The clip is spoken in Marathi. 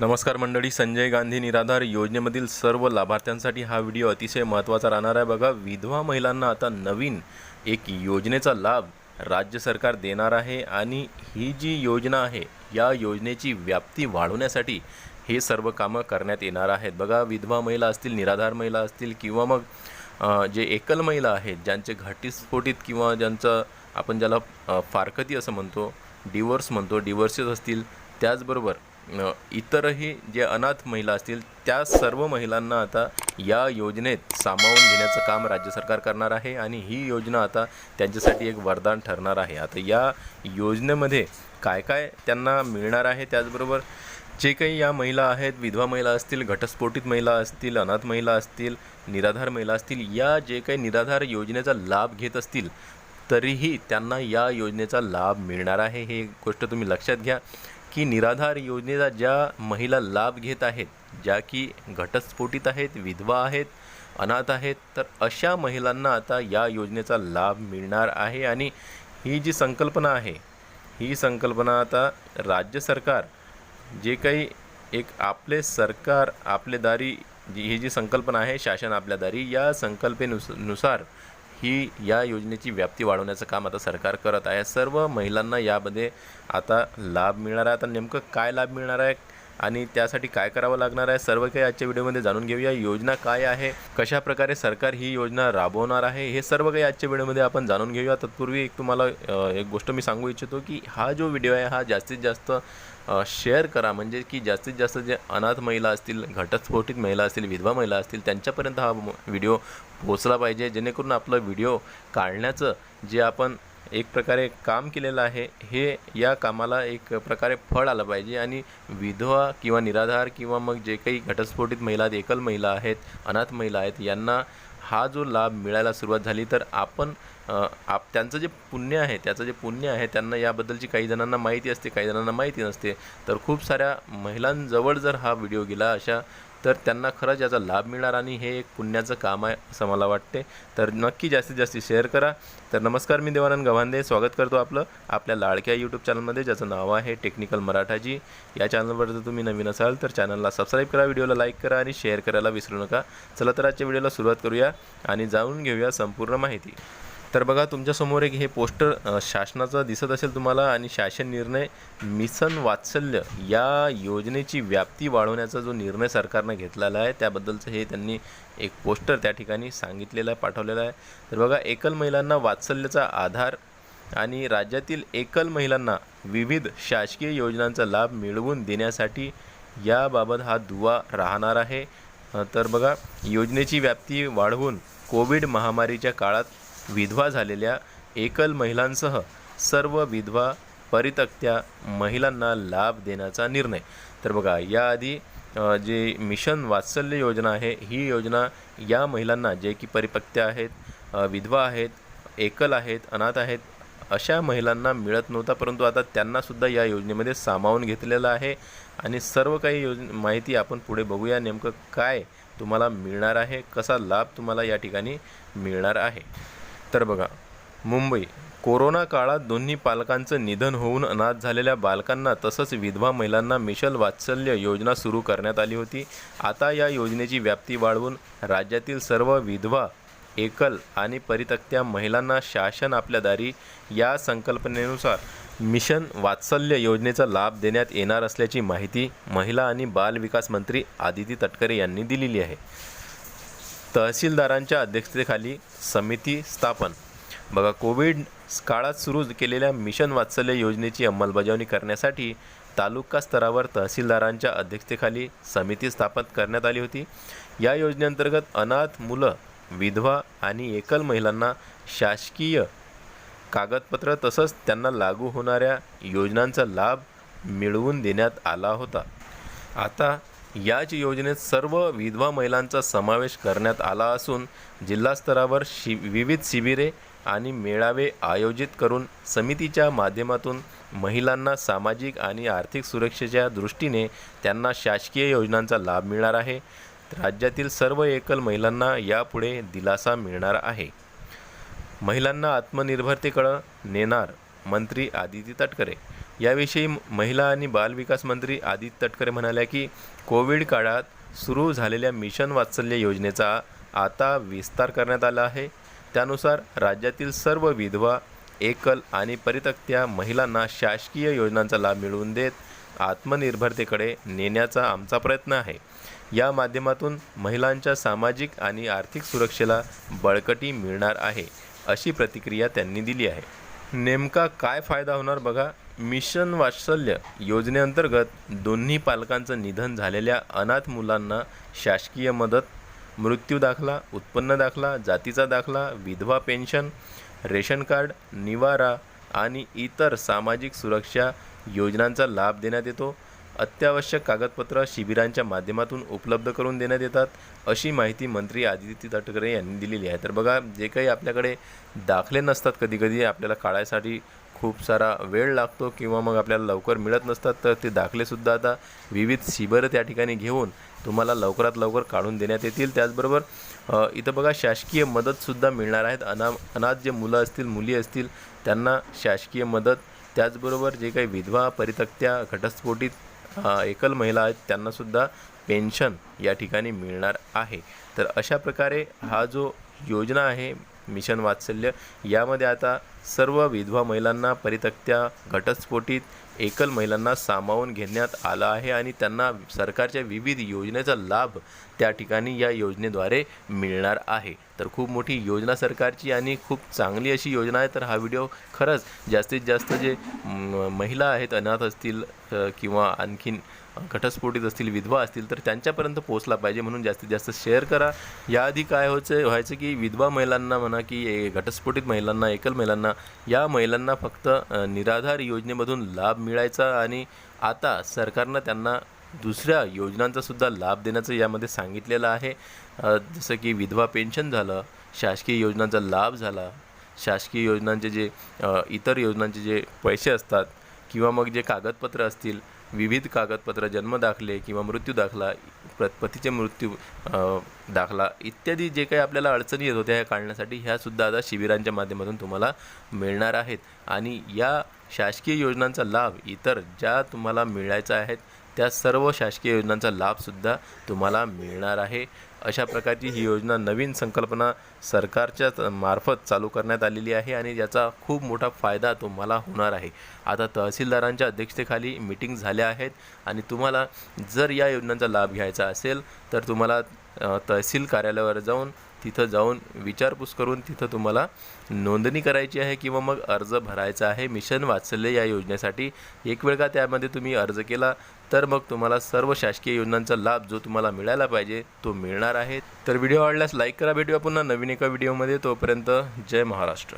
नमस्कार मंडळी संजय गांधी निराधार योजनेमधील सर्व लाभार्थ्यांसाठी हा व्हिडिओ अतिशय महत्त्वाचा राहणार आहे. बघा विधवा महिलांना आता नवीन एक योजनेचा लाभ राज्य सरकार देणार आहे आणि ही जी योजना आहे या योजनेची व्याप्ती वाढवण्यासाठी हे सर्व कामं करण्यात येणार आहेत. बघा विधवा महिला असतील निराधार महिला असतील किंवा मग जे एकल महिला आहेत ज्यांचे घटस्फोटित किंवा ज्यांचं आपण ज्याला फारकती असं म्हणतो डिवोर्स म्हणतो डिवोर्सेस असतील त्याचबरोबर इतरही जे अनाथ महिला असतील त्या सर्व महिलांना आता या योजनेत सामावून घेण्याचं काम राज्य सरकार करणार आहे आणि ही योजना आता त्यांच्यासाठी एक वरदान ठरणार आहे. आता या योजनेमध्ये काय काय त्यांना मिळणार आहे त्याचबरोबर जे काही या महिला आहेत विधवा महिला असतील घटस्फोटित महिला असतील अनाथ महिला असतील निराधार महिला असतील या जे काही निराधार योजनेचा लाभ घेत असतील तरीही त्यांना या योजनेचा लाभ मिळणार आहे हे एक गोष्ट तुम्ही लक्षात घ्या. की निराधार योजनेचा ज्या महिला लाभ घेत आहेत ज्या की घटस्फोटित आहेत विधवा आहेत अनाथ आहेत तर अशा महिलांना आता या योजनेचा लाभ मिळणार आहे. आणि ही जी संकल्पना आहे ही संकल्पना आता राज्य सरकार जे काही एक आपले सरकार आपले दारी जी ही जी संकल्पना आहे शासन आपल्या दारी या संकल्पनेनुसनुसार ही या योजनेची व्याप्ती वाढवण्याचं काम आता सरकार करत आहे. सर्व महिलांना यामध्ये आता लाभ मिळणार आहे. आता नेमकं काय लाभ मिळणार आहे? आणि त्यासाठी काय करावं लागणार आहे? सर्व काही आजच्या व्हिडिओमध्ये जाणून घेऊया. योजना काय आहे? कशा प्रकारे सरकार ही योजना राबवणार आहे? हे सर्व काही आजच्या व्हिडिओमध्ये आपण जाणून घेऊया. तत्पूर्वी एक तुम्हाला एक गोष्ट मी सांगू इच्छितो की हा जो व्हिडिओ आहे हा जास्तीत जास्त शेअर करा. म्हणजे की जास्तीत जास्त जे अनाथ महिला असतील घटस्फोटित महिला असतील विधवा महिला असतील त्यांच्यापर्यंत हा व्हिडिओ पोहोचला पाहिजे. जेणेकरून आपलं व्हिडिओ काढण्याचं जे आपण एक प्रकारे काम केलेलं आहे. हे या कामाला एक प्रकारे फळ आलं पाहिजे आणि विधवा किंवा निराधार किंवा मग जे काही घटस्फोटित महिला आहेत एकल महिला आहेत अनाथ महिला आहेत यांना हा जो लाभ मिळायला सुरुवात झाली तर आपण आप त्यांचं जे पुण्य आहे त्याचं जे पुण्य आहे त्यांना याबद्दलची काही जणांना माहिती असते काही जणांना माहिती नसते. तर खूप साऱ्या महिलांजवळ जर हा व्हिडिओ गेला अशा तर त्यांना खरंच याचा लाभ मिळणार आणि हे एक पुण्याचं काम आहे असं मला वाटते. तर नक्की जास्तीत जास्त शेअर करा. तर नमस्कार मी देवानंद गव्हांदे. स्वागत करतो आपलं आपल्या लाडक्या यूट्यूब चॅनलमध्ये ज्याचं नाव आहे टेक्निकल मराठाजी. या चॅनलवर जर तुम्ही नवीन असाल तर चॅनलला सबस्क्राईब करा व्हिडिओला लाईक करा आणि शेअर करायला विसरू नका. चला तर आजच्या व्हिडिओला सुरुवात करूया आणि जाणून घेऊया संपूर्ण माहिती. तर बघा तुमच्यासमोर एक हे पोस्टर शासनाचं दिसत असेल तुम्हाला आणि शासन निर्णय मिसन वात्सल्य या योजनेची व्याप्ती वाढवण्याचा जो निर्णय सरकारनं घेतलेला आहे त्याबद्दलचं हे त्यांनी एक पोस्टर त्या ठिकाणी सांगितलेलं आहे पाठवलेलं आहे. तर बघा एकल महिलांना वात्सल्याचा आधार आणि राज्यातील एकल महिलांना विविध शासकीय योजनांचा लाभ मिळवून देण्यासाठी याबाबत हा दुवा राहणार आहे. तर बघा योजनेची व्याप्ती वाढवून कोविड महामारीच्या काळात विधवा झालेल्या एकल महिलांसह सर्व विधवा परितक्त्या महिलांना लाभ देण्याचा निर्णय. तर बघा याआधी जे मिशन वात्सल्य योजना आहे ही योजना या महिलांना जे की परिपक्त्या आहेत विधवा आहेत एकल आहेत अनाथ आहेत अशा महिलांना मिळत नव्हता परंतु आता त्यांनासुद्धा या योजनेमध्ये सामावून घेतलेलं आहे. आणि सर्व काही योज माहिती आपण पुढे बघूया नेमकं काय तुम्हाला मिळणार आहे कसा लाभ तुम्हाला या ठिकाणी मिळणार आहे. तर बघा मुंबई. कोरोना काळात दोन्ही पालकांचं निधन होऊन अनाथ झालेल्या बालकांना तसंच विधवा महिलांना मिशल वात्सल्य योजना सुरू करण्यात आली होती. आता या योजनेची व्याप्ती वाढवून राज्यातील सर्व विधवा एकल आणि परितक्त्या महिलांना शासन आपल्या दारी या संकल्पनेनुसार मिशन वात्सल्य योजनेचा लाभ देण्यात येणार असल्याची माहिती महिला आणि बाल विकास मंत्री आदिती तटकरे यांनी दिलेली आहे. तहसीलदारांच्या अध्यक्षतेखाली समिती स्थापन. बघा कोविड काळात सुरू केलेल्या मिशन वात्सल्य योजनेची अंमलबजावणी करण्यासाठी तालुका स्तरावर तहसीलदारांच्या अध्यक्षतेखाली समिती स्थापन करण्यात आली होती. या योजनेअंतर्गत अनाथ मुलं विधवा आणि एकल महिलांना शासकीय कागदपत्र तसंच त्यांना लागू होणाऱ्या योजनांचा लाभ मिळवून देण्यात आला होता. आता याच योजनेत सर्व विधवा महिलांचा समावेश करण्यात आला असून जिल्हास्तरावर शि विविध शिबिरे आणि मेळावे आयोजित करून समितीच्या माध्यमातून महिलांना सामाजिक आणि आर्थिक सुरक्षेच्या दृष्टीने त्यांना शासकीय योजनांचा लाभ मिळणार आहे. राज्यातील सर्व एकल महिलांना यापुढे दिलासा मिळणार आहे. महिलांना आत्मनिर्भरतेकडं नेणार मंत्री आदिती तटकरे याविषयी महिला आणि बालविकास मंत्री आदित्य तटकरे म्हणाल्या की कोविड काळात सुरू झालेल्या मिशन वात्सल्य योजनेचा आता विस्तार करण्यात आला आहे. त्यानुसार राज्यातील सर्व विधवा एकल आणि परितक्त्या महिलांना शासकीय योजनांचा लाभ मिळवून देत आत्मनिर्भरतेकडे नेण्याचा आमचा प्रयत्न आहे. या माध्यमातून महिलांच्या सामाजिक आणि आर्थिक सुरक्षेला बळकटी मिळणार आहे अशी प्रतिक्रिया त्यांनी दिली आहे. नेमका काय फायदा होणार बघा. मिशन वात्सल्य योजनेअंतर्गत दोन्ही पालकांचं निधन झालेल्या अनाथ मुलांना शासकीय मदत मृत्यू दाखला उत्पन्न दाखला जातीचा दाखला विधवा पेन्शन रेशन कार्ड निवारा आणि इतर सामाजिक सुरक्षा योजनांचा लाभ देण्यात येतो. अत्यावश्यक कागदपत्र शिबिरांच्या माध्यमातून उपलब्ध करून देण्यात येतात अशी माहिती मंत्री आदित्य तटकरे यांनी दिलेली आहे. तर बघा जे काही आपल्याकडे दाखले नसतात कधीकधी आपल्याला काढायसाठी खूप सारा वेळ लागतो किंवा मग आपल्याला लवकर मिळत नसतात तर ते दाखलेसुद्धा आता विविध शिबिरं त्या ठिकाणी घेऊन तुम्हाला लवकरात लवकर काढून देण्यात येतील. त्याचबरोबर इथं बघा शासकीय मदतसुद्धा मिळणार आहेत. अना अनाथ जे मुलं असतील मुली असतील त्यांना शासकीय मदत. त्याचबरोबर जे काही विधवा परितक्त्या घटस्फोटित एकल महिला आहेत त्यांनासुद्धा पेन्शन या ठिकाणी मिळणार आहे. तर अशा प्रकारे हा जो योजना आहे मिशन वात्सल्य यामध्ये आता सर्व विधवा महिलांना परितक्त्या घटस्फोटित एकल महिलांना सामावून घेण्यात आलं आहे आणि त्यांना सरकारच्या विविध योजनेचा लाभ त्या ठिकाणी या योजनेद्वारे मिळणार आहे. तर खूप मोठी योजना सरकारची आणि खूप चांगली अशी योजना आहे. तर हा व्हिडिओ खरंच जास्तीत जास्त जे महिला आहेत अनाथ असतील किंवा आणखीन घटस्फोटीत असतील विधवा असतील तर त्यांच्यापर्यंत पोहोचला पाहिजे म्हणून जास्तीत जास्त शेअर करा. याआधी काय व्हायचं व्हायचं की विधवा महिलांना म्हणा की ए- घटस्फोटित महिलांना एकल महिलांना या महिलांना फक्त निराधार योजनेमधून लाभ मिळायचा आणि आता सरकारनं त्यांना दुसऱ्या योजनांचासुद्धा लाभ देण्याचं यामध्ये सांगितलेलं आहे. जसं की विधवा पेन्शन झालं शासकीय योजनांचा लाभ झाला शासकीय योजनांचे जे इतर योजनांचे जे पैसे असतात किंवा मग जे कागदपत्र असतील विविध कागदपत्र जन्मदाखले किंवा मृत्यू दाखला प्र पतीचे मृत्यू दाखला इत्यादी जे काही आपल्याला अडचणी येत होत्या ह्या काढण्यासाठी ह्यासुद्धा आता शिबिरांच्या माध्यमातून तुम्हाला मिळणार आहेत. आणि या शासकीय योजनांचा लाभ इतर ज्या तुम्हाला मिळायचा आहेत त्या सर्व शासकीय योजनांचा लाभसुद्धा तुम्हाला मिळणार आहे. अशा प्रकारची ही योजना नवीन संकल्पना सरकारच्या मार्फत चालू करण्यात आलेली आहे आणि याचा खूप मोठा फायदा तुम्हाला होणार आहे. आता तहसीलदारांच्या अध्यक्षतेखाली मिटिंग झाल्या आहेत आणि तुम्हाला जर या योजनांचा लाभ घ्यायचा असेल तर तुम्हाला तहसील कार्यालयावर जाऊन तिथं जाऊन विचारपूस करून तिथं तुम्हाला नोंदणी करायची आहे किंवा मग अर्ज भरायचा आहे. मिशन वाचले या योजनेसाठी एक वेळ का त्यामध्ये तुम्ही अर्ज केला? तर मग तुम्हाला सर्व शासकीय योजनांचा लाभ जो तुम्हाला मिळायला पाहिजे तो मिळणार आहे. तर व्हिडिओ आवडल्यास लाईक करा. भेटूया पुन्हा नवीन एका व्हिडिओमध्ये. तोपर्यंत जय महाराष्ट्र.